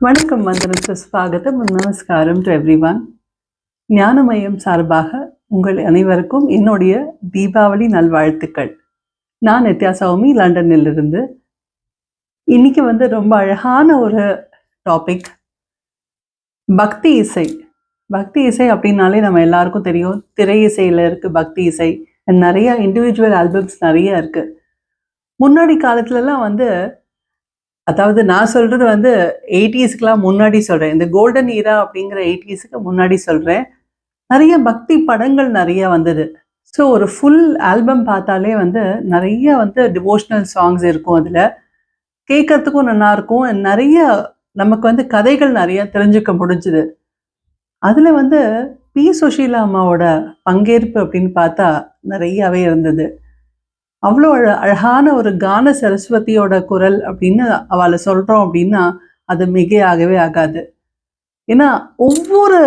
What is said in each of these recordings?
வணக்கம் வந்தனம் ஸ்வாகத்தம் நமஸ்காரம் டு எவ்ரி ஒன் ஞானமயம் சார்பாக உங்கள் அனைவருக்கும் என்னுடைய தீபாவளி நல்வாழ்த்துக்கள். நான் நித்யா சௌமி லண்டனிலிருந்து. இன்னைக்கு வந்து ரொம்ப அழகான ஒரு டாபிக் பக்தி இசை. பக்தி இசை அப்படின்னாலே நம்ம எல்லாருக்கும் தெரியும். திரை இசையில் இருக்குது பக்தி இசை. நிறைய இண்டிவிஜுவல் ஆல்பம்ஸ் நிறைய இருக்குது முன்னாடி காலத்துலலாம் வந்து அதாவது நான் சொல்றது வந்து எயிட்டிஸ்க்கெலாம் முன்னாடி சொல்கிறேன் இந்த கோல்டன் ஈரா அப்படிங்கிற எயிட்டிஸுக்கு முன்னாடி சொல்கிறேன் நிறைய பக்தி படங்கள் நிறைய வந்தது. ஸோ ஒரு ஃபுல் ஆல்பம் பார்த்தாலே வந்து நிறைய வந்து டிவோஷனல் சாங்ஸ் இருக்கும் அதில். கேட்கறதுக்கும் நல்லாயிருக்கும் நிறைய நமக்கு வந்து கதைகள் நிறைய தெரிஞ்சுக்க முடிஞ்சுது. அதில் வந்து பி. சுஷீலா அம்மாவோட பங்கேற்பு அப்படின்னு பார்த்தா நிறையாவே இருந்தது. அவ்வளோ அழ அழகான ஒரு கான சரஸ்வதியோட குரல் அப்படின்னு அவளை சொல்கிறோம் அப்படின்னா அது மிகையாகவே ஆகாது. ஏன்னா ஒவ்வொரு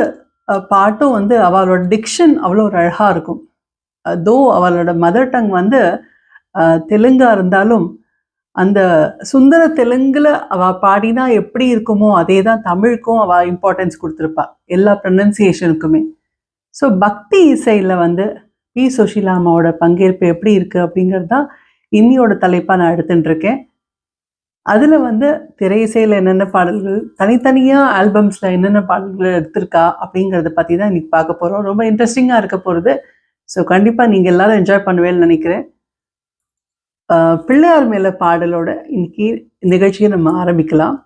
பாட்டும் வந்து அவளோட டிக்ஷன் அவ்வளோ ஒரு அழகாக இருக்கும். தோ அவளோட மதர் டங் வந்து அஹ், தெலுங்கா இருந்தாலும் அந்த சுந்தர தெலுங்குல அவள் பாடினா எப்படி இருக்குமோ அதே தான் தமிழுக்கும் அவள் இம்பார்ட்டன்ஸ் கொடுத்துருப்பா. எல்லா ப்ரொனன்சியேஷனுக்குமே ஸோ பக்தி இசையில் வந்து பி சுஷீலா அம்மாவோட பங்கேற்பு எப்படி இருக்கு அப்படிங்கிறது தான் இன்னியோட தலைப்பாக நான் எடுத்துட்டு இருக்கேன் அதில் வந்து திரை என்னென்ன பாடல்கள் தனித்தனியாக ஆல்பம்ஸ்ல என்னென்ன பாடல்கள் எடுத்திருக்கா அப்படிங்கிறத பத்தி தான் இன்னைக்கு பார்க்க போறோம். ரொம்ப இன்ட்ரெஸ்டிங்காக இருக்க போகிறது ஸோ கண்டிப்பாக நீங்கள் எல்லாரும் என்ஜாய் பண்ணுவேன்னு நினைக்கிறேன். ஆஹ் பிள்ளையார் மேலே பாடலோட இன்னைக்கு நிகழ்ச்சியை நம்ம ஆரம்பிக்கலாம்.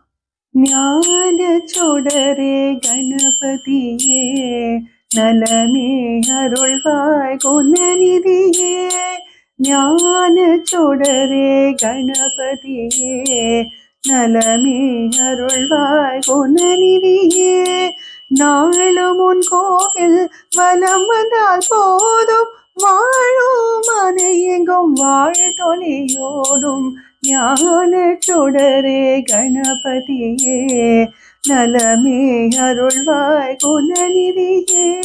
ஞான சுடரே கணபதியே நலமே அருள்வாய் குணநிதியே ஞான சுடரே கணபதியே நலமே அருள்வாய் குணநிதியே நாளும் உன் கோவில் வலம் வந்தால் போதும் வாழும் மனை எங்கும் வாழ்த்தொலியோடும் ஞான தொடரே கணபதியே. நலமே அருள்வாய் குணநிதியே.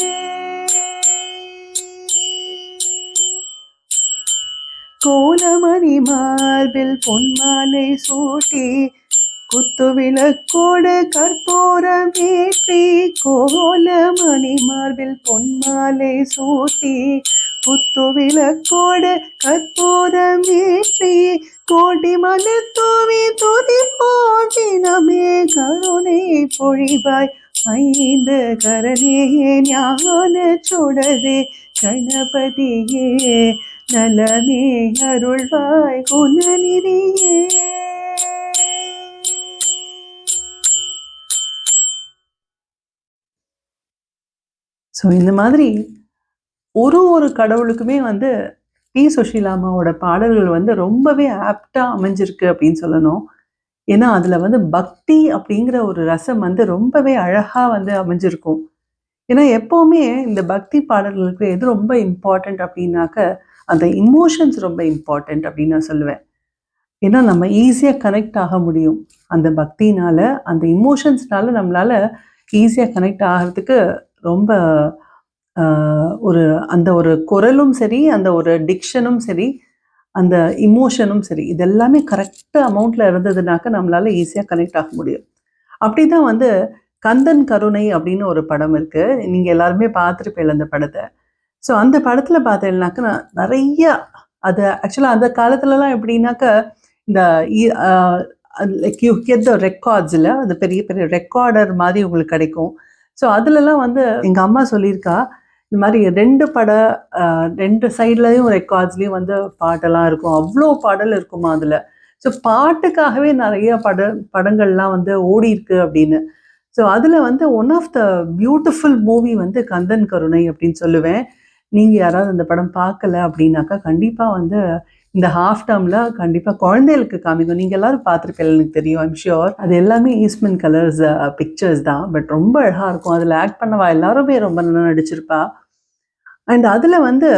கோலமணி மார்பில் பொன்மாலை சூட்டி குத்துவிளக்கோடு கற்பூரம் ஏற்றி கோலமணி மார்பில் பொன்மாலை சூட்டி குத்து விளக்கோடு கற்பூரம் ஏற்றி கோடி மலர் தூவி துதி போதினமே கருணை பொழிவாய். ஐந்து கரணியே ஞான சுடரே கணபதியே நலமே அருள்வாய் குணநிதியே. ஸோ இந்த மாதிரி ஒரு ஒரு கடவுளுக்குமே வந்து பி. சுஷீலாமாவோட பாடல்கள் வந்து ரொம்பவே ஆப்டாக அமைஞ்சிருக்கு அப்படின்னு சொல்லணும். ஏன்னா அதில் வந்து பக்தி அப்படிங்கிற ஒரு ரசம் வந்து ரொம்பவே அழகாக வந்து அமைஞ்சிருக்கும். ஏன்னா எப்போவுமே இந்த பக்தி பாடல்களுக்கு எது ரொம்ப இம்பார்ட்டண்ட் அப்படின்னாக்க அந்த இமோஷன்ஸ் ரொம்ப இம்பார்ட்டண்ட் அப்படின்னு நான் சொல்லுவேன். ஏன்னா நம்ம ஈஸியாக கனெக்ட் ஆக முடியும். அந்த பக்தினால் அந்த இமோஷன்ஸ்னால நம்மளால ஈஸியாக கனெக்ட் ஆகிறதுக்கு ரொம்ப ஒரு அந்த ஒரு குரலும் சரி அந்த ஒரு டிக்ஷனும் சரி அந்த இமோஷனும் சரி இது எல்லாமே கரெக்டாக அமௌண்ட்டில் இருந்ததுனாக்க நம்மளால் ஈஸியாக கனெக்ட் ஆக முடியும். அப்படிதான் வந்து கந்தன் கருணை அப்படின்னு ஒரு படம் இருக்குது நீங்கள் எல்லாருமே பார்த்துருப்பீங்க அந்த படத்தை. ஸோ அந்த படத்தில் பார்த்தீங்கன்னாக்க நான் நிறைய அது ஆக்சுவலாக அந்த காலத்துலலாம் எப்படின்னாக்க இந்த லைக் யூ கெட் த ரெக்கார்ட்ஸில் அந்த பெரிய பெரிய ரெக்கார்டர் மாதிரி உங்களுக்கு கிடைக்கும். ஸோ அதுலலாம் வந்து எங்கள் அம்மா சொல்லியிருக்கா இந்த மாதிரி ரெண்டு பட ரெண்டு சைட்லேயும் ரெக்கார்ட்ஸ்லேயும் வந்து பாட்டெல்லாம் இருக்கும். அவ்வளோ பாடல் இருக்குமா அதில். ஸோ பாட்டுக்காகவே நிறைய பட படங்கள்லாம் வந்து ஓடி இருக்கு அப்படின்னு. ஸோ அதில் வந்து one of the beautiful movie வந்து கந்தன் கருணை அப்படின்னு சொல்லுவேன். நீங்கள் யாராவது அந்த படம் பார்க்கல அப்படின்னாக்கா கண்டிப்பாக வந்து இந்த ஹாஃப் டேர்மில் கண்டிப்பாக குழந்தைகளுக்கு காமிக்கும். நீங்கள் எல்லாரும் பார்த்துருப்பீங்க எனக்கு தெரியும் ஐம் ஷியோர் அது எல்லாமே ஈஸ்ட்மன் கலர்ஸ் பிக்சர்ஸ் தான். பட் ரொம்ப அழகாக இருக்கும். அதில் ஆக்ட் பண்ணவா எல்லாருமே ரொம்ப நல்லா நடிச்சிருப்பா. அண்ட் அதில் வந்து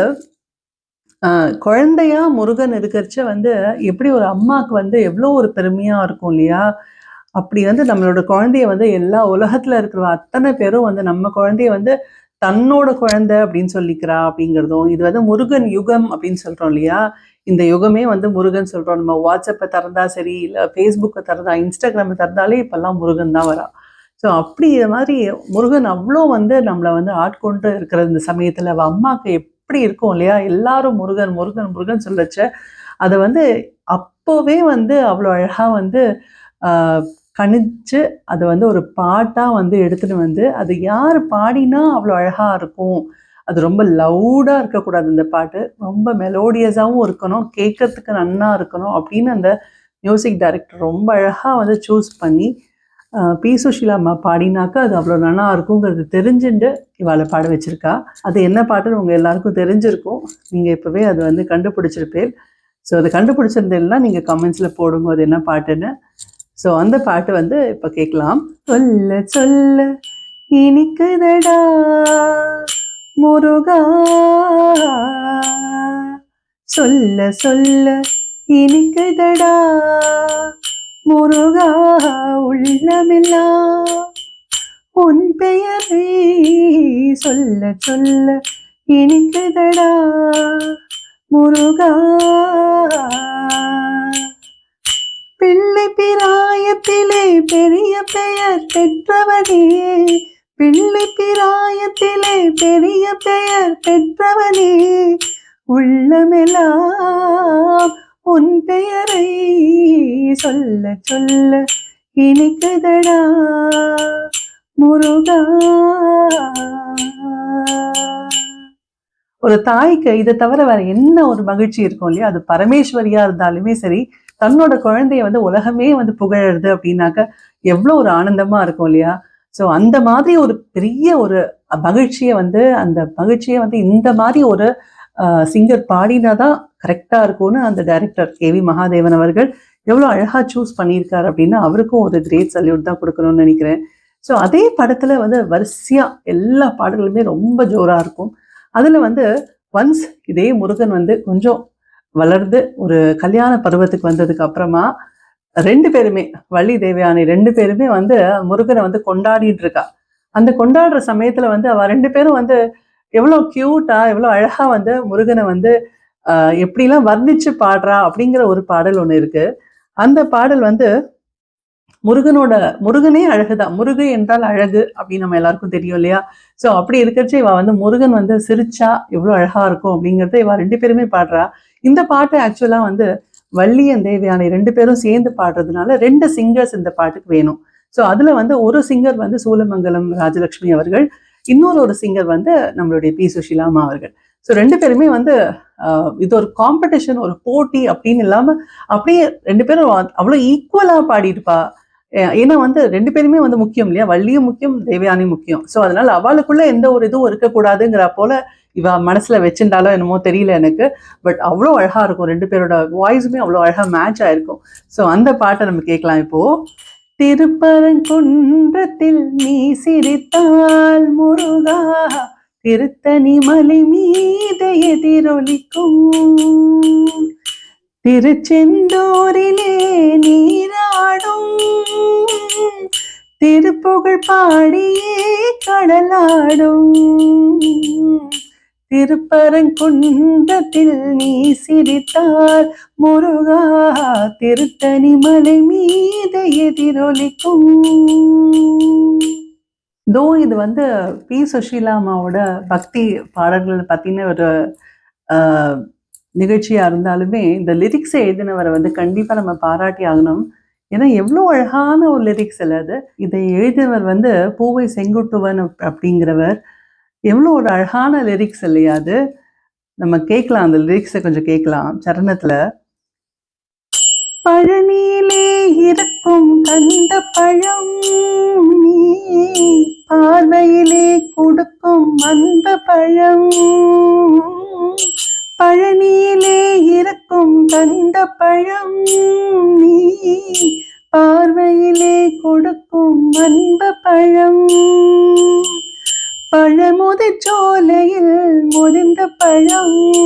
குழந்தையா முருகன் இருக்கிறச்ச வந்து எப்படி ஒரு அம்மாவுக்கு வந்து எவ்வளோ ஒரு பெருமையாக இருக்கும் இல்லையா? அப்படி வந்து நம்மளோட குழந்தைய வந்து எல்லா உலகத்தில் இருக்கிற அத்தனை பேரும் வந்து நம்ம குழந்தைய வந்து தன்னோட குழந்தை அப்படின்னு சொல்லிக்கிறா அப்படிங்கிறதும் இது வந்து முருகன் யுகம் அப்படின்னு சொல்கிறோம் இல்லையா? இந்த யுகமே வந்து முருகன் சொல்கிறோம் நம்ம வாட்ஸ்அப்பை திறந்தா சரி இல்லை ஃபேஸ்புக்கை திறந்தா இன்ஸ்டாகிராமை திறந்தாலே இப்பெல்லாம் முருகன் தான் வரா. ஸோ அப்படி இது மாதிரி முருகன் அவ்வளோ வந்து நம்மளை வந்து ஆட்கொண்டு இருக்கிற இந்த சமயத்தில் அவள் அம்மாவுக்கு எப்படி இருக்கும் இல்லையா? எல்லாரும் முருகன் முருகன் முருகன் சொல்லச்ச அதை வந்து அப்போவே வந்து அவ்வளோ அழகாக வந்து கணிச்சு அதை வந்து ஒரு பாட்டாக வந்து எடுத்துகிட்டு வந்து அது யார் பாடினா அவ்வளோ அழகாக இருக்கும்? அது ரொம்ப லவுடாக இருக்கக்கூடாது இந்த பாட்டு. ரொம்ப மெலோடியஸாகவும் இருக்கணும் கேட்கறதுக்கு நன்னா இருக்கணும் அப்படின்னு அந்த மியூசிக் டைரக்டர் ரொம்ப அழகாக வந்து சூஸ் பண்ணி பி சுஷீலா அம்மா பாடினாக்கா அது அவ்வளோ நல்லா இருக்குங்கிறது தெரிஞ்சுட்டு இவாளை பாட வச்சுருக்கா. அது என்ன பாட்டுன்னு உங்கள் எல்லாருக்கும் தெரிஞ்சிருக்கும். நீங்கள் இப்போவே அது வந்து கண்டுபிடிச்சிருப்பேன் ஸோ அதை கண்டுபிடிச்சிருந்தேன்னா நீங்கள் கமெண்ட்ஸில் போடுங்க அது என்ன பாட்டுன்னு. ஸோ அந்த பாட்டு வந்து இப்போ கேட்கலாம். சொல்ல சொல்ல இனிக்குதடா. முருகா சொல்ல சொல்ல இனிக்குதடா. முருகா உள்ளமெல்லாம் உன் பெயரை சொல்ல சொல்ல இனிக்குதடா. முருகா பிள்ளை பிராயத்திலே பெரிய பெயர் பெற்றவனே பிள்ளை பிராயத்திலே பெரிய பெயர் பெற்றவனே உள்ளமெல்லாம் உன் பெயரை சொல்ல சொல்ல இனிக்குதடா முருகா. ஒரு தாய்க்கு இதை தவிர வேற என்ன ஒரு மகிழ்ச்சி இருக்கும் இல்லையா? அது பரமேஸ்வரியா இருந்தாலுமே சரி தன்னோட குழந்தைய வந்து உலகமே வந்து புகழறது அப்படின்னாக்க எவ்வளோ ஒரு ஆனந்தமா இருக்கும் இல்லையா? ஸோ அந்த மாதிரி ஒரு பெரிய ஒரு மகிழ்ச்சியை வந்து அந்த மகிழ்ச்சியை வந்து இந்த மாதிரி ஒரு சிங்கர் பாடினா தான் கரெக்டாக இருக்கும்னு அந்த டைரக்டர் கே வி மகாதேவன் அவர்கள் எவ்வளோ அழகாக சூஸ் பண்ணியிருக்காரு அப்படின்னா அவருக்கும் ஒரு கிரேட் சல்யூட் தான் கொடுக்கணும்னு நினைக்கிறேன். ஸோ அதே படத்தில் வந்து வரிசையாக எல்லா பாடல்களுமே ரொம்ப ஜோராக இருக்கும். அதில் வந்து ஒன்ஸ் இதே முருகன் வந்து கொஞ்சம் வளர்ந்து ஒரு கல்யாண பருவத்துக்கு வந்ததுக்கு அப்புறமா ரெண்டு பேருமே வள்ளி தேவயானி ரெண்டு பேருமே வந்து முருகனை வந்து கொண்டாடிட்டு இருக்கா. அந்த கொண்டாடுற சமயத்துல வந்து அவ ரெண்டு பேரும் வந்து எவ்வளோ கியூட்டா எவ்வளோ அழகா வந்து முருகனை வந்து எப்படிலாம் வர்ணிச்சு பாடுறா அப்படிங்கிற ஒரு பாடல் ஒன்று இருக்கு. அந்த பாடல் வந்து முருகனோட முருகனே அழகுதான். முருகு என்றால் அழகு அப்படின்னு நம்ம எல்லாருக்கும் தெரியும் இல்லையா? ஸோ அப்படி இருக்கிறச்சு இவ வந்து முருகன் வந்து சிரிச்சா எவ்வளோ அழகா இருக்கும் அப்படிங்கிறத இவ ரெண்டு பேருமே பாடுறா. இந்த பாட்டு ஆக்சுவலா வந்து வள்ளியன் தேவயானை ரெண்டு பேரும் சேர்ந்து பாடுறதுனால ரெண்டு சிங்கர்ஸ் இந்த பாட்டுக்கு வேணும். ஸோ அதுல வந்து ஒரு சிங்கர் வந்து சூலமங்கலம் ராஜலட்சுமி அவர்கள் இன்னொரு ஒரு சிங்கர் வந்து நம்மளுடைய பி சுஷிலாமா அவர்கள். ஸோ ரெண்டு பேருமே வந்து ஆஹ், இது ஒரு காம்படிஷன் ஒரு போட்டி அப்படின்னு இல்லாம அப்படியே ரெண்டு பேரும் அவ்வளோ ஈக்குவலா பாடிருப்பா ஏன்னா வந்து ரெண்டு பேருமே வந்து முக்கியம் இல்லையா? வள்ளியும் முக்கியம் தேவயானி முக்கியம். ஸோ அதனால அவளுக்குள்ள எந்த ஒரு இதுவும் இருக்கக்கூடாதுங்கிற போல இவ மனசுல வச்சிருந்தாலோ என்னமோ தெரியல எனக்கு. பட் அவ்வளோ அழகா இருக்கும். ரெண்டு பேரோட வாய்ஸுமே அவ்வளோ அழகா மேட்ச் ஆகிருக்கும் ஸோ அந்த பாட்டை நம்ம கேட்கலாம் இப்போது திருப்பரங்குன்றத்தில் நீ சிரித்தால் முருகா திருத்தனி மலை மீது எதிரொலிக்கும். திருச்செந்தூரிலே நீராடும். திருப்புகழ் பாடியே கடலாடும். திருப்பரங்குன்றத்தில் நீ சிரித்தால் முருகா திருத்தணி மலை மீது எதிரொலிக்கும். தோ இது வந்து பி சுஷீலா அம்மாவோட பக்தி பாடல்கள் பத்தின ஒரு ஆஹ், நிகழ்ச்சியா இருந்தாலுமே இந்த லிரிக்ஸை எழுதினவரை வந்து கண்டிப்பா நம்ம பாராட்டி ஆகணும். ஏன்னா எவ்வளோ அழகான ஒரு லிரிக்ஸ் இல்லை அது. இதை எழுதினவர் வந்து பூவை செங்குட்டுவன் அப்படிங்கிறவர். எவ்வளோ ஒரு அழகான லிரிக்ஸ் இல்லையா அது? நம்ம கேட்கலாம் அந்த லிரிக்ஸை கொஞ்சம் கேட்கலாம். சரணத்தில். பழனியிலே இருக்கும் கந்த பழம் நீ பார்வையிலே கொடுக்கும் அந்த பழம். பழனியிலே இருக்கும் கந்த பழம் நீ பார்வையிலே கொடுக்கும் அன்ப பழம். பழமுதிர் சோலையில் முதிர்ந்த பழம்.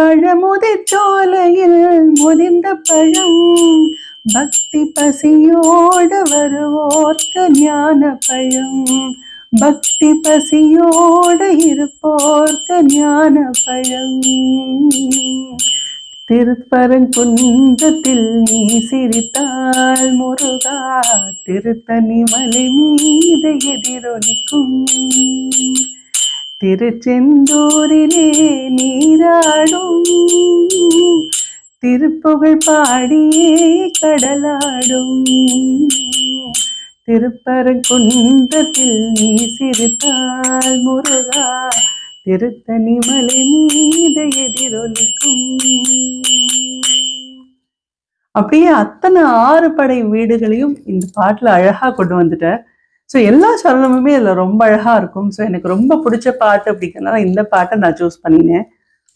பழமுதிர் சோலையில் முதிர்ந்த பழம். பக்தி பசியோடு வருவோர்க்கு ஞான பழம். பக்தி பசியோடு இருப்போர்க்கு ஞான பழம். திருப்பரன் திருப்பரங்குன்றத்தில் நீ சிரித்தாள் முருகா திருத்தனி மலை மீது எதிரொலிக்கும். திருச்செந்தூரிலே நீராடும். திருப்புகழ் பாடியே கடலாடும். திருப்பரங்குன்றத்தில் நீ சிரித்தாள் முருகா திருத்தணி மலை மீது எதிரொலிக்கும் அப்படியே அத்தனை ஆறு படை வீடுகளையும் இந்த பாட்டில் அழகாக கொண்டு வந்துட்டார். ஸோ எல்லா சரணமுமே இதுல ரொம்ப அழகாக இருக்கும். ஸோ எனக்கு ரொம்ப பிடிச்ச பாட்டு அப்படிங்கிறனால இந்த பாட்டை நான் சூஸ் பண்ணினேன்.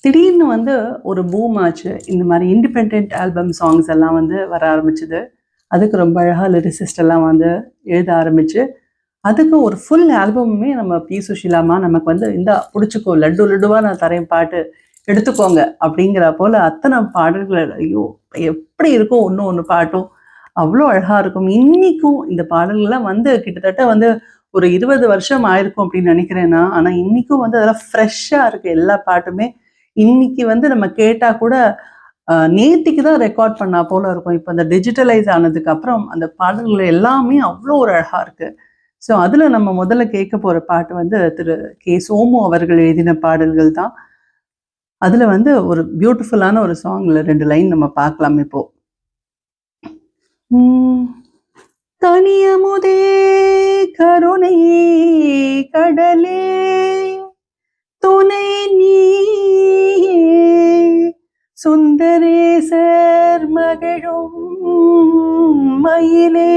திடீர்னு வந்து ஒரு பூம் ஆச்சு. இந்த மாதிரி இண்டிபெண்ட் ஆல்பம் சாங்ஸ் எல்லாம் வந்து வர ஆரம்பிச்சுது. அதுக்கு ரொம்ப அழகாக லிரிசிஸ்ட் எல்லாம் வந்து எழுத ஆரம்பிச்சு அதுக்கு ஒரு ஃபுல் ஆல்பமுமே நம்ம பி சுஷிலாமா நமக்கு வந்து இந்த பிடிச்சிக்கோ லட்டு லட்டுவாக நான் தரேன் பாட்டு எடுத்துக்கோங்க. அப்படிங்கிற போல் அத்தனை பாடல்கள் ஐயோ எப்படி இருக்கும் ஒன்று ஒன்று பாட்டும். அவ்வளோ அழகாக இருக்கும். இன்றைக்கும் இந்த பாடல்கள்லாம் வந்து கிட்டத்தட்ட வந்து ஒரு இருபது வருஷம் ஆயிருக்கும் அப்படின்னு நினைக்கிறேன்னா ஆனால் இன்றைக்கும் வந்து அதெல்லாம் ஃப்ரெஷ்ஷாக இருக்குது எல்லா பாட்டுமே இன்னைக்கு வந்து நம்ம கேட்டால் கூட நேற்றுக்கு தான் ரெக்கார்ட் பண்ணா போல இருக்கும். இப்போ அந்த டிஜிட்டலைஸ் ஆனதுக்கு அப்புறம் அந்த பாடல்கள் எல்லாமே அவ்வளோ ஒரு அழகாக இருக்குது ஸோ அதில் நம்ம முதல்ல கேட்க போற பாட்டு வந்து திரு கே. சோமு அவர்கள் எழுதின பாடல்கள் தான். அதில் வந்து ஒரு பியூட்டிஃபுல்லான ஒரு சாங்ல ரெண்டு லைன் நம்ம பார்க்கலாம் இப்போ. உம், தனியமுதே கருணை கடலே துணை நீ சுந்தரேசர் மகிழும் மயிலே.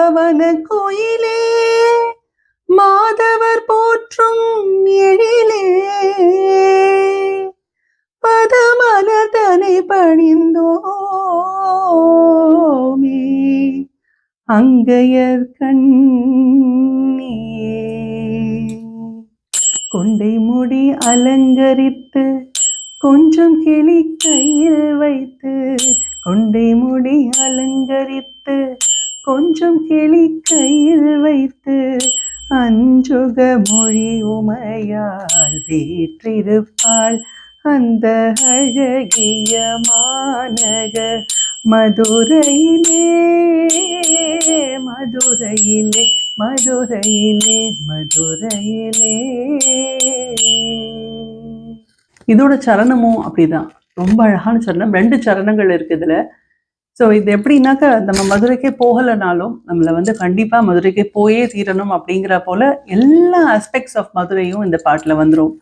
பவன கோயிலே மாதவர் போற்றும் எழிலே. பதமலதனை பணிந்தோமே அங்கையர் கண்ணே கொண்டை முடி அலங்கரித்து கொஞ்சம் கிளி கையில் வைத்து கொண்டை முடி அலங்கரித்து கொஞ்சம் கிளி கையில் வைத்து அஞ்சுக மொழி உமையால் வீற்றிருப்பாள். அந்த அழகிய மாநக மதுரையிலே மதுரையிலே மதுரையிலே மதுரையிலே. இதோட சரணமும் அப்படிதான். ரொம்ப அழகான சரணம். ரெண்டு சரணங்கள் இருக்கு இதுல. ஸோ இது எப்படின்னாக்கா நம்ம மதுரைக்கே போகலைனாலும் நம்மளை வந்து கண்டிப்பாக மதுரைக்கே போயே தீரணும் அப்படிங்கிற போல எல்லா ஆஸ்பெக்ட்ஸ் ஆஃப் மதுரையும் இந்த பாட்டுல வந்துடும்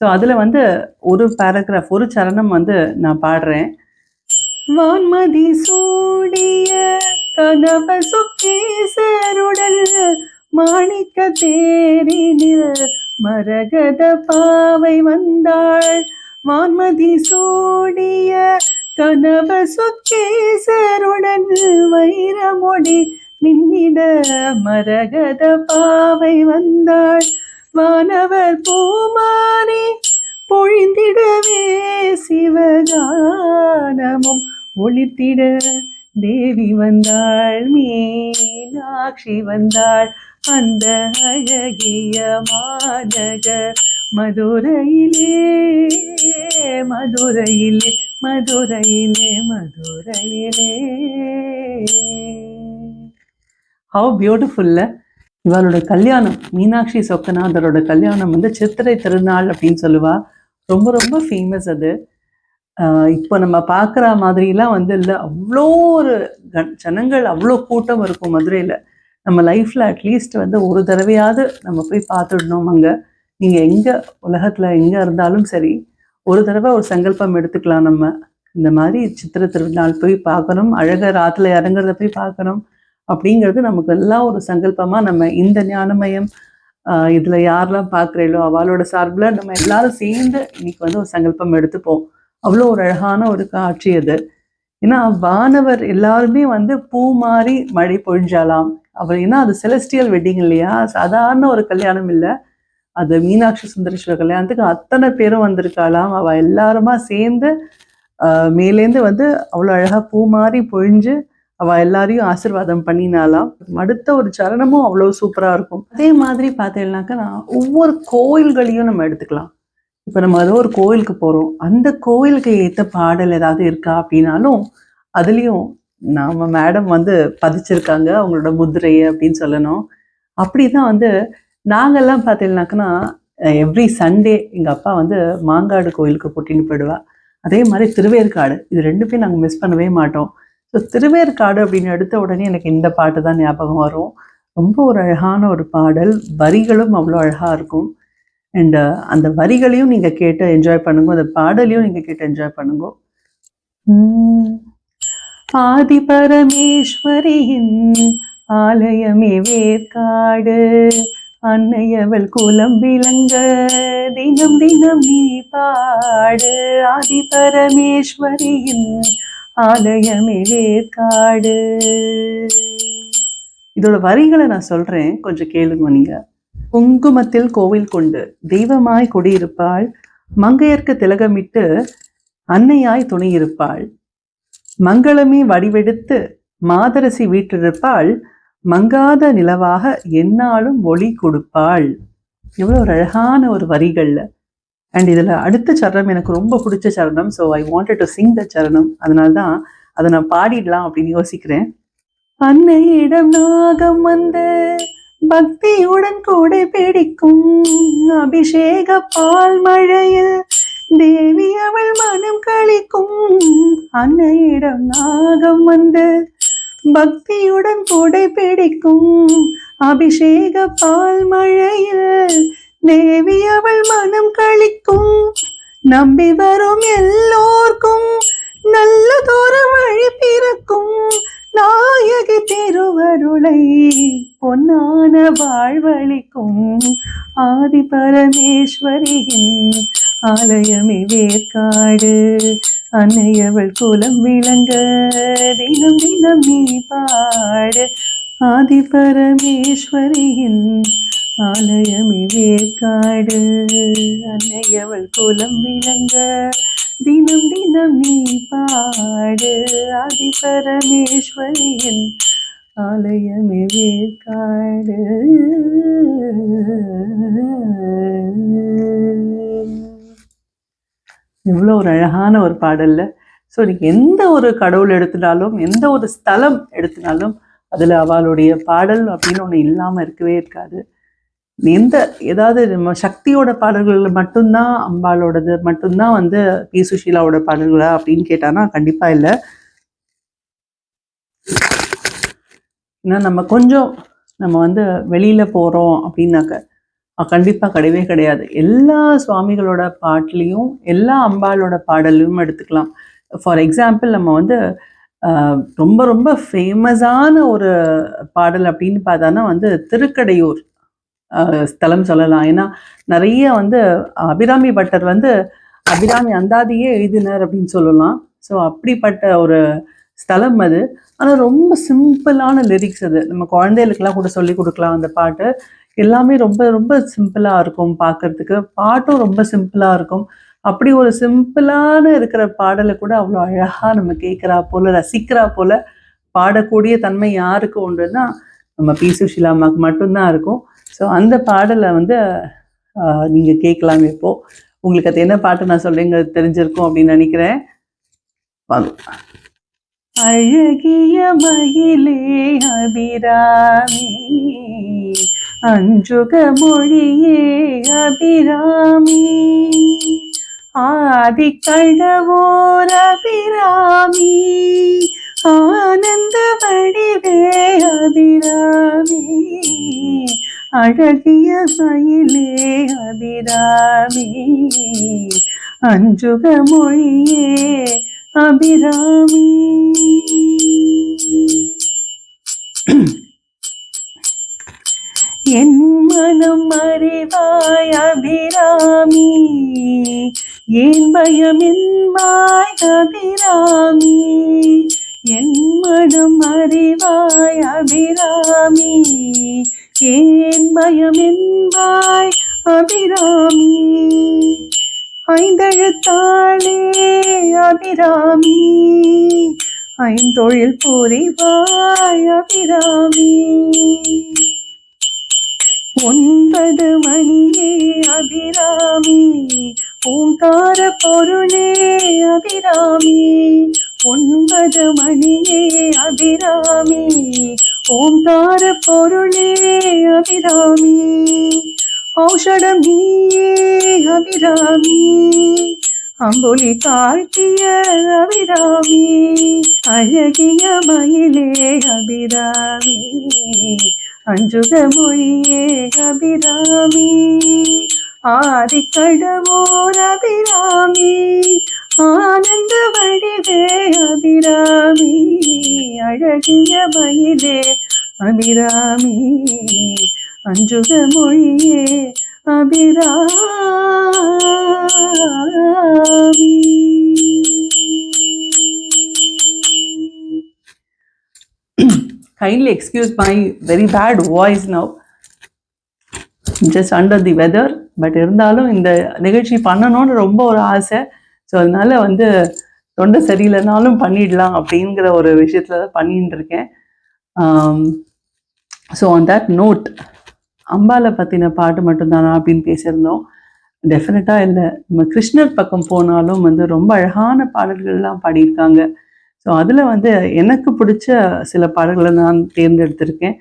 ஸோ அதுல வந்து ஒரு பேராகிராஃப் ஒரு சரணம் வந்து நான் பாடுறேன். வான்மதி சூடிய கதவ சுக்கேசருடல் மாணிக்க தேரினில் மரகத பாவை வந்தாள். வான்மதி சூடிய கனவ சுக்கேசருடன் வைரமொடி மின்னிட மரகத பாவை வந்தாள். வானவர் பூமானே பொழிந்திடவே சிவகானமும் ஒளித்திட தேவி வந்தாள் மீனாட்சி வந்தாள். அந்த அழகிய மாநக மதுரையிலே மதுரையிலே மதுரையிலே மதுரையிலே. ஹவு பியூட்டிஃபுல்ல இவளோட கல்யாணம் மீனாட்சி சொக்கநாதரோட கல்யாணம் வந்து சித்திரை திருநாள் அப்படின்னு சொல்லுவா. ரொம்ப ரொம்ப ஃபேமஸ் அது. இப்போ நம்ம பார்க்குற மாதிரிலாம் வந்து இல்லை. அவ்வளோ ஒரு ஜனங்கள் அவ்வளோ கூட்டம் இருக்கும் மதுரையில். நம்ம லைஃப்பில் அட்லீஸ்ட் வந்து ஒரு தடவையாவது நம்ம போய் பார்த்துடணும் அங்கே. நீங்கள் எங்கே உலகத்தில் எங்கே இருந்தாலும் சரி ஒரு தடவை ஒரு சங்கல்பம் எடுத்துக்கலாம் நம்ம. இந்த மாதிரி சித்திரை திருநாள் போய் பார்க்கணும் அழகர் ஆற்றுல இறங்குறத போய் பார்க்கணும் அப்படிங்கிறது நமக்கு எல்லாம் ஒரு சங்கல்பமா நம்ம இந்த ஞானமயம் ஆஹ் யாரெல்லாம் பார்க்குறீங்களோ அவளோட சார்பில் நம்ம எல்லாரும் சேர்ந்து இன்னைக்கு வந்து ஒரு சங்கல்பம் எடுத்துப்போம். அவ்வளோ ஒரு அழகான ஒரு காட்சி அது. ஏன்னா வானவர் எல்லாருமே வந்து பூ மாறி மழை பொழிஞ்சாலாம். அவர் ஏன்னா அது செலஸ்டியல் வெட்டிங் இல்லையா? சாதாரண ஒரு கல்யாணம் இல்லை. அது மீனாட்சி சுந்தரேஸ்வரர் கல்யாணத்துக்கு அத்தனை பேரும் வந்திருக்காளாம். அவள் எல்லாருமா சேர்ந்து மேலேந்து வந்து அவ்வளோ அழகாக பூ மாறி பொழிஞ்சு அவள் எல்லாரையும் ஆசீர்வாதம் பண்ணினாலாம் அடுத்த ஒரு சரணமும் அவ்வளோ சூப்பராக இருக்கும். அதே மாதிரி பார்த்தீங்கன்னாக்கா நான் ஒவ்வொரு கோயில்களையும் நம்ம எடுத்துக்கலாம். இப்போ நம்ம ஏதோ ஒரு கோயிலுக்கு போகிறோம் அந்த கோயிலுக்கு ஏற்ற பாடல் ஏதாவது இருக்கா அப்படின்னாலும் அதுலேயும் நம்ம மேடம் வந்து பதிச்சிருக்காங்க. அவங்களோட முதிரையை அப்படின்னு சொல்லணும். அப்படிதான் வந்து நாங்கள்லாம் பார்த்தீங்கன்னாக்கன்னா எவ்ரி சண்டே எங்கள் அப்பா வந்து மாங்காடு கோயிலுக்கு கூட்டின்னு போயிடுவா. அதே மாதிரி திருவேற்காடு இது ரெண்டுமே நாங்கள் மிஸ் பண்ணவே மாட்டோம். ஸோ திருவேற்காடு அப்படின்னு எடுத்த உடனே எனக்கு இந்த பாட்டு தான் ஞாபகம் வரும். ரொம்ப ஒரு அழகான ஒரு பாடல். வரிகளும் அவ்வளோ அழகாக இருக்கும். அண்ட் அந்த வரிகளையும் நீங்கள் கேட்டு என்ஜாய் பண்ணுங்க. அந்த பாடலையும் நீங்கள் கேட்டு என்ஜாய் பண்ணுங்க. ஆதி பரமேஸ்வரியின் ஆலயமே வேற்காடு. அன்னையவள் குலம் விளங்க தினம் தினம் நீ பாடு. ஆதி பரமேஸ்வரியின் ஆலயமே வேற்காடு. இதோட வரிகளை நான் சொல்றேன். கொஞ்சம் கேளுங்க நீங்க. குங்குமத்தில் கோவில் கொண்டு தெய்வமாய் குடியிருப்பாள். மங்கையர்க்கு திலகமிட்டு அன்னையாய் துணையிருப்பாள். மங்களமே வடிவெடுத்து மாதரசி வீற்றிருப்பாள். மங்காத நிலவாக என்னாலும் ஒளி கொடுப்பாள். இவ்வளோ ஒரு அழகான ஒரு வரிகளில். அண்ட் இதில் அடுத்த சரணம் எனக்கு ரொம்ப பிடிச்ச சரணம். So I wanted to sing the charanam. அதனால தான் அதை நான் பாடிடலாம் அப்படின்னு யோசிக்கிறேன். அன்னையிடம் நாகம் வந்து பக்தியுடன் கூட பிடிக்கும். அபிஷேக பால் மழையில் தேவி அவள் மனம் கழிக்கும். அன்னையிடம் நாகம் வந்து பக்தியுடன் கொடை பிடிக்கும். அபிஷேக பால் மழையில் தேவி அவள் மனம் கழிக்கும். நம்பி வரும் எல்லோர்க்கும் நல்ல தூர வழி பிறக்கும். நாயகி திருவருளை பொன்னான வாழ்வழிக்கும். ஆதி பரமேஸ்வரியின் ஆலயமே வேற்காடு அன்னையவள் குலம் விளங்க தினம் தினம் நீ பாடு. ஆதி பரமேஸ்வரியின் ஆலயமே வேற்காடு. அன்னையவள் குலம் விளங்க தினம் தினம் நீ பாடு. ஆதி பரமேஸ்வரியின் ஆலயமே வேற்காடு. இவ்வளோ ஒரு அழகான ஒரு பாடல்ல. ஸோ நீங்கள் எந்த ஒரு கடவுள் எடுத்துட்டாலும் எந்த ஒரு ஸ்தலம் எடுத்தினாலும் அதில் அவளுடைய பாடல் அப்படின்னு ஒன்று இல்லாமல் இருக்கவே இருக்காது. எந்த ஏதாவது நம்ம சக்தியோட பாடல்கள் மட்டும்தான் அம்பாளோடது மட்டும்தான் வந்து பி சுஷீலாவோட பாடல்களா அப்படின்னு கேட்டானா கண்டிப்பாக இல்லை. ஏன்னா நம்ம கொஞ்சம் நம்ம வந்து வெளியில் போகிறோம் அப்படின்னாக்க கண்டிப்பாக கண்டிப்பா கிடையவே கிடையாது. எல்லா சுவாமிகளோட பாட்டிலையும் எல்லா அம்பாளோட பாடலையும் எடுத்துக்கலாம். ஃபார் எக்ஸாம்பிள் நம்ம வந்து ஆஹ் ரொம்ப ரொம்ப ஃபேமஸான ஒரு பாடல் அப்படின்னு பார்த்தானா வந்து திருக்கடையூர் ஆஹ் ஸ்தலம் சொல்லலாம். ஏன்னா நிறைய வந்து அபிராமி பட்டர் வந்து அபிராமி அந்தாதியே எழுதினர் அப்படின்னு சொல்லலாம். ஸோ அப்படிப்பட்ட ஒரு ஸ்தலம் அது. ஆனால் ரொம்ப சிம்பிளான லிரிக்ஸ் அது. நம்ம குழந்தைகளுக்கெல்லாம் கூட சொல்லி கொடுக்கலாம் அந்த பாட்டு. எல்லாமே ரொம்ப ரொம்ப சிம்பிளாக இருக்கும் பார்க்கறதுக்கு. பாட்டும் ரொம்ப சிம்பிளாக இருக்கும். அப்படி ஒரு சிம்பிளான இருக்கிற பாடலை கூட அவ்வளோ அழகாக நம்ம கேட்குறா போல ரசிக்கிறா போல பாடக்கூடிய தன்மை யாருக்கு உண்டுன்னா நம்ம பி சுஷீலா அம்மாவுக்கு மட்டும்தான் இருக்கும். ஸோ அந்த பாடலை வந்து நீங்கள் கேட்கலாம் இப்போ. உங்களுக்கு அது என்ன பாட்டு நான் சொல்கிறேங்க தெரிஞ்சிருக்கும் அப்படின்னு நினைக்கிறேன். வாங்க. அழகிய மயிலே அபிராமி. அஞ்சுக மொழியே அபிராமி ஆதி கழவோர் அபிராமி ஆனந்த வடிவே அபிராமி அழகிய என் மனம் அறிவாய் அபிராமி. ஏன் பயம் என்மாய் அபிராமி. என் மனம் அறிவாய் அபிராமி. ஏன் பயம் என்பாய் அபிராமி. ஐந்தெழுத்தாளே அபிராமி. ஐந்தொழில் புரிவாய் அபிராமி. ஒன்பது மணியே அபிராமி. ஓங்கார பொருளே அபிராமி. ஒன்பது மணியே அபிராமி. ஓங்கார பொருளே அபிராமி. ஔஷடம் நீயே அபிராமி. அம்புலி காட்டிய அபிராமி. அழகிய மயிலே அபிராமி. அஞ்சுக மொழியே அபிராமி ஆதி கடவோர் அபிராமி ஆனந்த வடிவே அபிராமி அழகிய மயிலே அபிராமி அஞ்சுக மொழியே Abhirami kindly excuse my very bad voice now. Just under the weather but இருந்தாலும் இந்த நிகழ்ச்சி பண்ணணும்னு ரொம்ப ஒரு ஆசை. ஸோ அதனால வந்து தொண்டை சரியில்லைனாலும் பண்ணிடலாம் அப்படிங்கிற ஒரு விஷயத்துல தான் பண்ணிட்டு இருக்கேன். ஸோ ஆன் தட் நோட் அம்பாலை பற்றின பாட்டு மட்டும்தானா அப்படின்னு பேசியிருந்தோம். டெஃபினட்டாக இல்லை. நம்ம கிருஷ்ணர் பக்கம் போனாலும் வந்து ரொம்ப அழகான பாடல்கள்லாம் பாடியிருக்காங்க. ஸோ அதில் வந்து எனக்கு பிடிச்ச சில பாடல்களை நான் தேர்ந்தெடுத்திருக்கேன்.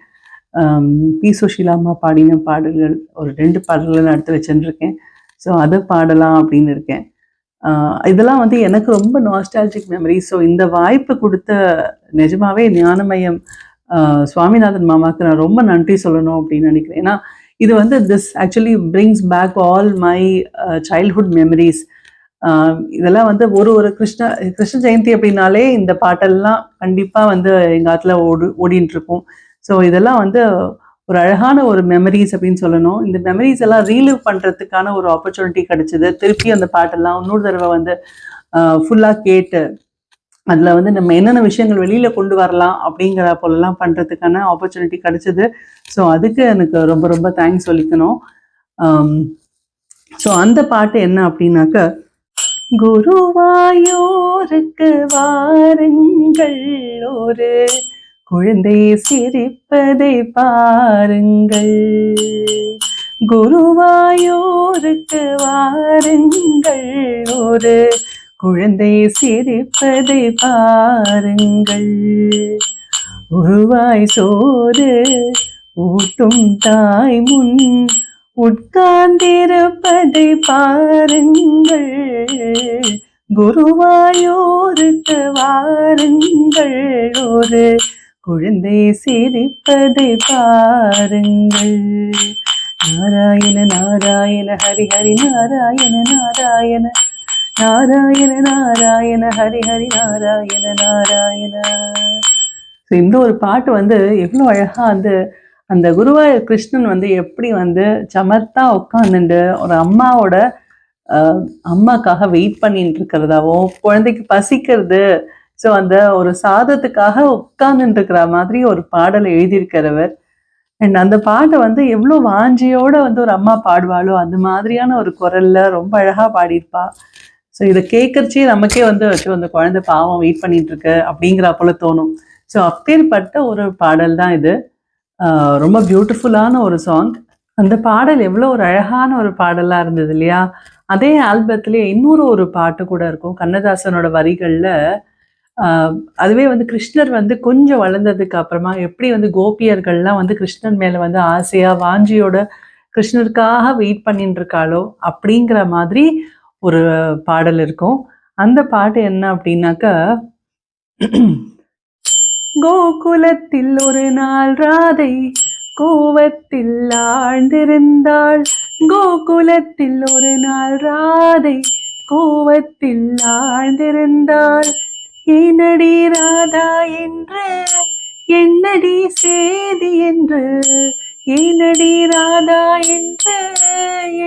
பி சுஷீலா அம்மா பாடின பாடல்கள் ஒரு ரெண்டு பாடல்களை நான் எடுத்து வச்சுருக்கேன் ஸோ அதை பாடலாம் அப்படின்னு இருக்கேன். இதெல்லாம் வந்து எனக்கு ரொம்ப நாஸ்டாலஜிக் மெமரி ஸோ இந்த வாய்ப்பு கொடுத்த நிஜமாவே ஞானமயம் சுவாமிநாதன் மாமாவுக்கு நான் ரொம்ப நன்றி சொல்லணும் அப்படின்னு நினைக்கிறேன். ஏன்னா இது வந்து this actually brings back all my childhood memories இதெல்லாம் வந்து ஒரு ஒரு கிருஷ்ண கிருஷ்ண ஜெயந்தி அப்படின்னாலே இந்த பாட்டெல்லாம் கண்டிப்பாக வந்து எங்கள் ஆத்துல ஓடு ஓடின்ட்டு இருக்கும் ஸோ இதெல்லாம் வந்து ஒரு அழகான ஒரு மெமரிஸ் அப்படின்னு சொல்லணும். இந்த மெமரிஸ் எல்லாம் ரீலிவ் பண்ணுறதுக்கான ஒரு ஆப்பர்ச்சுனிட்டி கிடைச்சிது. திருப்பி அந்த பாட்டெல்லாம் இன்னொரு தடவை வந்து ஃபுல்லாக கேட்டு அதில் வந்து நம்ம என்னென்ன விஷயங்கள் வெளியில் கொண்டு வரலாம் அப்படிங்கிற போலலாம் பண்ணுறதுக்கான ஆப்பர்ச்சுனிட்டி கிடைச்சிது. ஸோ அதுக்கு எனக்கு ரொம்ப ரொம்ப தேங்க்ஸ் சொல்லிக்கணும். ஸோ அந்த பாட்டு என்ன அப்படின்னாக்க குருவாயோருக்கு வாருங்கள். ஒரு குழந்தை சிரிப்பதை பாருங்கள். குருவாயோருக்கு வாருங்கள். ஒரு குழந்தை சிரிப்பதை பாருங்கள். உருவாய் சோறு ஊட்டும் தாய் முன் உட்கார்ந்திருப்பதை பாருங்கள். குருவாயோருக்கு வாருங்கள். ஒரு குழந்தை சிரிப்பதை பாருங்கள். நாராயண நாராயண ஹரி ஹரி நாராயண நாராயண. நாராயண நாராயண ஹரி ஹரி நாராயண நாராயண. ஸோ இந்த ஒரு பாட்டு வந்து எவ்வளோ அழகா வந்து அந்த குருவாயூர் கிருஷ்ணன் வந்து எப்படி வந்து சமத்தா உட்காந்துட்டு ஒரு அம்மாவோட அம்மாக்காக வெயிட் பண்ணிட்டு இருக்கிறதாவும் குழந்தைக்கு பசிக்கிறது ஸோ அந்த ஒரு சாதத்துக்காக உட்கார்ந்துட்டு இருக்கிற மாதிரி ஒரு பாடலை எழுதியிருக்கிறவர். அண்ட் அந்த பாட்டை வந்து எவ்வளோ வாஞ்சியோட வந்து ஒரு அம்மா பாடுவாளோ அந்த மாதிரியான ஒரு குரல்ல ரொம்ப அழகாக பாடியிருப்பா. ஸோ இதை கேட்கறச்சே நமக்கே வந்து வச்சு அந்த குழந்தை பாவம் வெயிட் பண்ணிட்டு இருக்கு அப்படிங்கிற போல தோணும். ஸோ அப்பேற்பட்ட ஒரு பாடல் தான் இது. ரொம்ப பியூட்டிஃபுல்லான ஒரு சாங் அந்த பாடல் எவ்வளோ ஒரு அழகான ஒரு பாடலாக இருந்தது இல்லையா? அதே ஆல்பத்திலே இன்னொரு ஒரு பாட்டு கூட இருக்கும் கண்ணதாசனோட வரிகளில். அதுவே வந்து கிருஷ்ணர் வந்து கொஞ்சம் வளர்ந்ததுக்கு அப்புறமா எப்படி வந்து கோபியர்கள்லாம் வந்து கிருஷ்ணன் மேலே வந்து ஆசையாக வாஞ்சியோட கிருஷ்ணருக்காக வெயிட் பண்ணிட்டு இருக்காளோ அப்படிங்கிற மாதிரி ஒரு பாடல் இருக்கும். அந்த பாட்டு என்ன அப்படின்னாக்கா கோகுலத்தில் ஒரு நாள் ராதை கோவத்தில் ஆழ்ந்திருந்தாள். கோகுலத்தில் ஒரு நாள் ராதை கோவத்தில் ஆழ்ந்திருந்தாள். என்னடி ராதா என்று என்னடி சேதி என்று ஏனடி ராதா என்று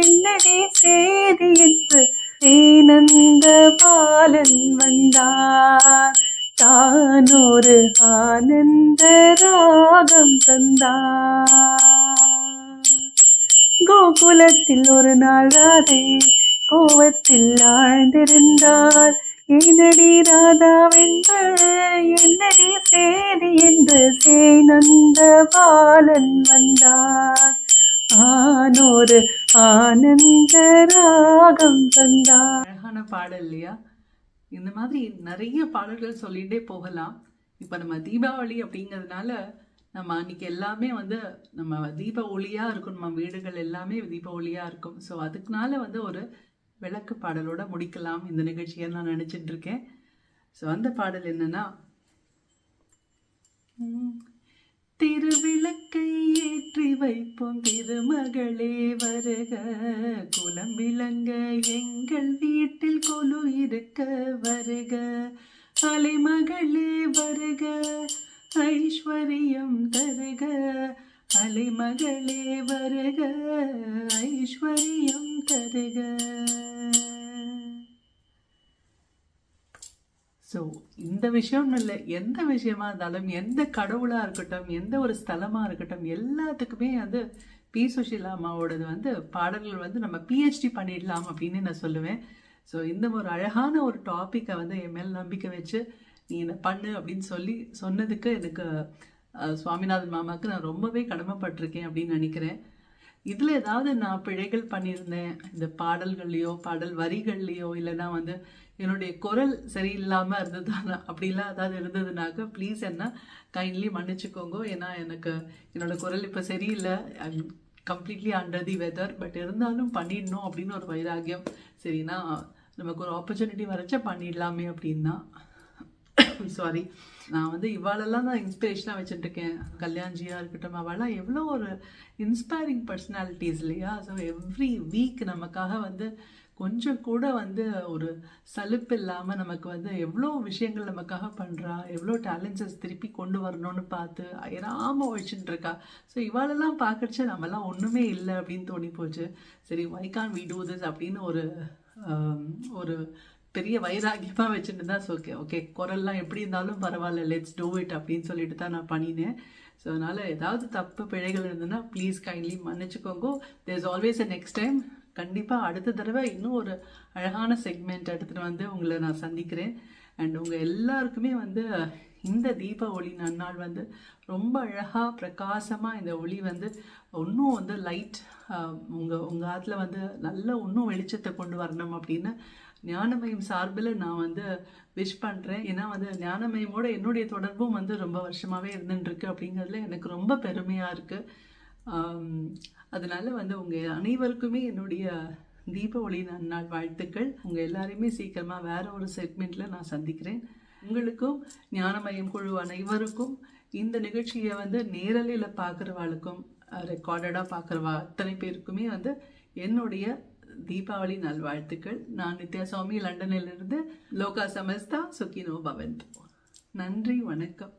என்னடி சேதி என்று ஏனந்த பாலன் வந்தான். தான் ஒரு ஆனந்த ராகம் தந்தார் கோகுலத்தில் ஒரு நாள் ராதை கோவத்தில் ஆழ்ந்திருந்தாள். என்னடி ராதாவென்ற என்னடி சேதி என்று சேனந்த பாலன் வந்தார். ஆனோரு ஆனந்த ராகம் தந்தார் அழகான பாடல் இல்லையா? இந்த மாதிரி நிறைய பாடல்கள் சொல்லிகிட்டே போகலாம். இப்போ நம்ம தீபாவளி அப்படிங்கிறதுனால நம்ம அன்னைக்கு எல்லாமே வந்து நம்ம தீப ஒளியாக இருக்கும். நம்ம வீடுகள் எல்லாமே தீப ஒளியாக இருக்கும். ஸோ அதுக்குனால வந்து ஒரு விளக்கு பாடலோட முடிக்கலாம். இந்த நிகழ்ச்சியை நான் நினச்சிட்டு இருக்கேன். ஸோ அந்த பாடல் என்னன்னா திருவிளக்கை ஏற்றி வைப்போம் திருமகளே வருக. குலம் விளங்க எங்கள் வீட்டில் கொலு இருக்க வருக. அலைமகளே வருக ஐஸ்வர்யம் தருக. அலைமகளே வருக ஐஸ்வர்யம் தருக. ஸோ இந்த விஷயம்னு இல்லை. எந்த விஷயமா இருந்தாலும் எந்த கடவுளாக இருக்கட்டும் எந்த ஒரு ஸ்தலமாக இருக்கட்டும் எல்லாத்துக்குமே வந்து பி சுஷீலா அம்மாவோடது வந்து பாடல்கள் வந்து நம்ம பிஹெச்டி பண்ணிடலாம் அப்படின்னு நான் சொல்லுவேன். ஸோ இந்த ஒரு அழகான ஒரு டாப்பிக்கை வந்து என் மேல் நம்பிக்கை வச்சு நீ என்ன பண்ணு அப்படின்னு சொல்லி சொன்னதுக்கு எனக்கு சுவாமிநாதன் மாமாவுக்கு நான் ரொம்பவே கடமைப்பட்டிருக்கேன் அப்படின்னு நினைக்கிறேன். இதில் ஏதாவது நான் பிழைகள் பண்ணியிருந்தேன். இந்த பாடல்கள்லையோ பாடல் வரிகள்லையோ இல்லைன்னா வந்து என்னுடைய குரல் சரியில்லாமல் இருந்ததுனா அப்படிலாம் ஏதாவது இருந்ததுனாக்க ப்ளீஸ் என்ன கைண்ட்லி மன்னிச்சுக்கோங்க. ஏன்னா எனக்கு என்னோட குரல் இப்போ சரியில்லை. Completely under the weather but இருந்தாலும் பண்ணிடணும் அப்படின்னு ஒரு வைராக்கியம். சரினா நமக்கு ஒரு ஆப்பர்ச்சுனிட்டி வரைச்சா பண்ணிடலாமே அப்படின்னா. சாரி நான் வந்து இவாளெல்லாம் நான் இன்ஸ்பிரேஷனாக வச்சுட்டுருக்கேன். கல்யாண்ஜியாக இருக்கட்டும் அவளாம் எவ்வளோ ஒரு இன்ஸ்பைரிங் பர்சனாலிட்டிஸ் இல்லையா? ஸோ எவ்ரி வீக் நமக்காக வந்து கொஞ்சம் கூட வந்து ஒரு சலுப்பு இல்லாமல் நமக்கு வந்து எவ்வளோ விஷயங்கள் நமக்காக பண்ணுறா எவ்வளோ டேலண்ட்ஸஸ் திருப்பி கொண்டு வரணும்னு பார்த்து அயராமல் உழைச்சிட்டு இருக்கா. ஸோ இவாளெல்லாம் பார்க்குறச்சு நம்மலாம் ஒன்றுமே இல்லை அப்படின்னு தோணி போச்சு. சரி why can we do this அப்படின்னு ஒரு ஒரு பெரிய வைராகியமாக வச்சுட்டு தான் ஓகே ஓகே குரல்லாம் எப்படி இருந்தாலும் பரவாயில்ல லெட்ஸ் டூ இட் அப்படின்னு சொல்லிட்டு தான் நான் பண்ணினேன். ஸோ அதனால் ஏதாவது தப்பு பிழைகள் இருந்ததுன்னா ப்ளீஸ் கைண்ட்லி மன்னிச்சுக்கோங்க. There is always a next time கண்டிப்பாக அடுத்த தடவை இன்னும் ஒரு அழகான செக்மெண்ட் எடுத்துகிட்டு வந்து உங்களை நான் சந்திக்கிறேன். அண்ட் உங்கள் எல்லாருக்குமே வந்து இந்த தீப ஒளி நன்னாள் வந்து ரொம்ப அழகாக பிரகாசமாக இந்த ஒளி வந்து இன்னும் வந்து லைட் உங்கள் உங்கள் ஆற்றுல வந்து நல்ல இன்னும் வெளிச்சத்தை கொண்டு வரணும் அப்படின்னு ஞானமயம் சார்பில் நான் வந்து விஷ் பண்ணுறேன் ஏன்னா வந்து ஞானமயமோட என்னுடைய தொடர்பும் வந்து ரொம்ப வருஷமாகவே இருந்துட்டுருக்கு அப்படிங்கிறதுல எனக்கு ரொம்ப பெருமையாக இருக்குது அதனால் வந்து உங்கள் அனைவருக்குமே என்னுடைய தீப ஒளி நன்னாள் வாழ்த்துக்கள். உங்கள் எல்லாரையுமே சீக்கிரமாக வேறு ஒரு செக்மெண்ட்டில் நான் சந்திக்கிறேன். உங்களுக்கும் ஞானமயம் குழு அனைவருக்கும் இந்த நிகழ்ச்சியை வந்து நேரலையில் பார்க்குறவாளுக்கும் ரெக்கார்டடாக பார்க்குறவா அத்தனை பேருக்குமே வந்து என்னுடைய தீபாவளி நல்வாழ்த்துக்கள் நான் நித்யா சுவாமி லண்டனிலிருந்து லோகா சமஸ்தா சுகினோ பவந்த் நன்றி வணக்கம்.